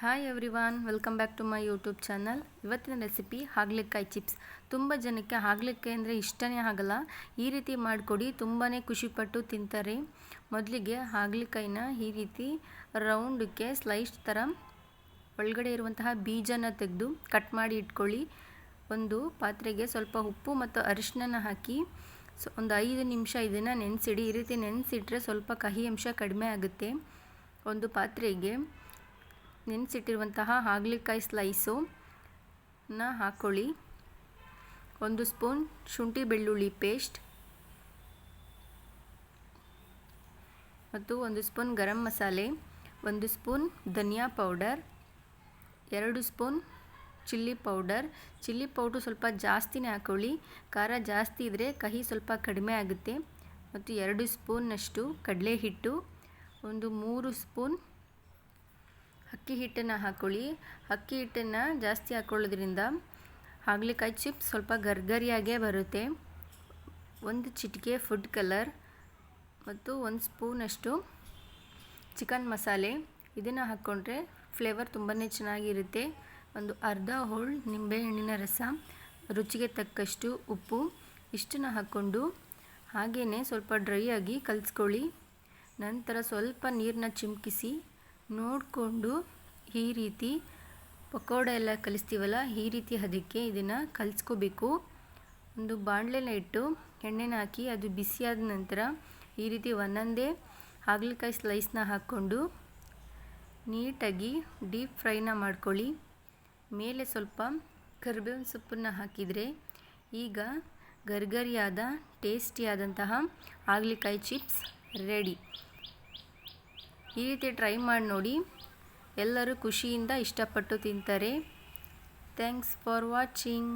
Hi everyone welcome back to my YouTube channel ಇವತ್ತಿನ recipe ಹಾಗಲಕಾಯಿ chips ತುಂಬ ಜನಕ್ಕೆ ಹಾಗಲಕಾಯಿ ಅಂದರೆ ಇಷ್ಟನೇ ಆಗಲ್ಲ. ಈ ರೀತಿ ಮಾಡಿಕೊಡಿ ತುಂಬಾ ಖುಷಿಪಟ್ಟು ತಿಂತಾರೆ. ಮೊದಲಿಗೆ ಹಾಗಲಕಾಯಿನ ಈ ರೀತಿ ರೌಂಡಕ್ಕೆ ಸ್ಲೈಸ್ ಥರ ಒಳಗಡೆ ಇರುವಂತಹ ಬೀಜನ ತೆಗೆದು ಕಟ್ ಮಾಡಿ ಇಟ್ಕೊಳ್ಳಿ. ಒಂದು ಪಾತ್ರೆಗೆ ಸ್ವಲ್ಪ ಉಪ್ಪು ಮತ್ತು ಅರಿಶಿನ ಹಾಕಿ ಸೊ ಒಂದು ಐದು ನಿಮಿಷ ಇದನ್ನು ನೆನೆಸಿಡಿ. ಈ ರೀತಿ ನೆನೆಸಿಟ್ರೆ ಸ್ವಲ್ಪ ಕಹಿ ಅಂಶ ಕಡಿಮೆ ಆಗುತ್ತೆ. ಒಂದು ಪಾತ್ರೆಗೆ ನೆನೆಸಿಟ್ಟಿರುವಂತಹ ಹಾಗಲಕಾಯಿ ಸ್ಲೈಸು ನ ಹಾಕ್ಕೊಳ್ಳಿ ಒಂದು ಸ್ಪೂನ್ ಶುಂಠಿ ಬೆಳ್ಳುಳ್ಳಿ ಪೇಸ್ಟ್ ಮತ್ತು ಒಂದು ಸ್ಪೂನ್ ಗರಂ ಮಸಾಲೆ, ಒಂದು ಸ್ಪೂನ್ ಧನಿಯಾ ಪೌಡರ್ ಎರಡು spoon chilli powder chilli powder ಸ್ವಲ್ಪ ಜಾಸ್ತಿನೇ ಹಾಕ್ಕೊಳ್ಳಿ ಖಾರ ಜಾಸ್ತಿ ಇದ್ದರೆ ಕಹಿ ಸ್ವಲ್ಪ ಕಡಿಮೆ ಆಗುತ್ತೆ. ಮತ್ತು ಎರಡು ಸ್ಪೂನ್ನಷ್ಟು ಕಡಲೆ ಹಿಟ್ಟು ಒಂದು ಮೂರು ಸ್ಪೂನ್ ಹಿಟ್ಟನ್ನು ಹಾಕ್ಕೊಳ್ಳಿ ಅಕ್ಕಿ ಹಿಟ್ಟನ್ನು ಜಾಸ್ತಿ ಹಾಕ್ಕೊಳ್ಳೋದ್ರಿಂದ ಹಾಗಲಕಾಯಿ ಚಿಪ್ಸ್ ಸ್ವಲ್ಪ ಗರ್ಗರಿಯಾಗೇ ಬರುತ್ತೆ. ಒಂದು ಚಿಟಿಕೆ ಫುಡ್ ಕಲರ್ ಮತ್ತು ಒಂದು ಸ್ಪೂನಷ್ಟು ಚಿಕನ್ ಮಸಾಲೆ. ಇದನ್ನು ಹಾಕ್ಕೊಂಡ್ರೆ ಫ್ಲೇವರ್ ತುಂಬಾ ಚೆನ್ನಾಗಿರುತ್ತೆ. ಒಂದು ಅರ್ಧ ಹೋಳ್ ನಿಂಬೆಹಣ್ಣಿನ ರಸ, ರುಚಿಗೆ ತಕ್ಕಷ್ಟು ಉಪ್ಪು ಇಷ್ಟನ್ನು ಹಾಕ್ಕೊಂಡು ಹಾಗೆಯೇ ಸ್ವಲ್ಪ ಡ್ರೈ ಆಗಿ ಕಲಿಸ್ಕೊಳ್ಳಿ. ನಂತರ ಸ್ವಲ್ಪ ನೀರನ್ನ ಚಿಮುಕಿಸಿ ನೋಡಿಕೊಂಡು ಈ ರೀತಿ ಪಕೋಡ ಎಲ್ಲ ಕಲಿಸ್ತೀವಲ್ಲ, ಈ ರೀತಿ ಅದಕ್ಕೆ ಇದನ್ನು ಕಲಿಸ್ಕೋಬೇಕು. ಒಂದು ಬಾಣಲೆನ ಇಟ್ಟು ಎಣ್ಣೆನ ಹಾಕಿ ಅದು ಬಿಸಿಯಾದ ನಂತರ ಈ ರೀತಿ ಒಂದೊಂದೇ ಹಾಗಲಕಾಯಿ ಸ್ಲೈಸ್ನ ಹಾಕ್ಕೊಂಡು ನೀಟಾಗಿ ಡೀಪ್ ಫ್ರೈನ ಮಾಡ್ಕೊಳ್ಳಿ. ಮೇಲೆ ಸ್ವಲ್ಪ ಕರಿಬೇವಿನ ಸೊಪ್ಪನ್ನು ಹಾಕಿದರೆ ಈಗ ಗರ್ಗರಿಯಾದ, ಟೇಸ್ಟಿಯಾದಂತಹ ಹಾಗಲಕಾಯಿ ಚಿಪ್ಸ್ ರೆಡಿ ಈ ರೀತಿ ಟ್ರೈ ಮಾಡಿ ನೋಡಿ. ಎಲ್ಲರೂ ಖುಷಿಯಿಂದ ಇಷ್ಟಪಟ್ಟು ತಿಂತಾರೆ. Thanks for watching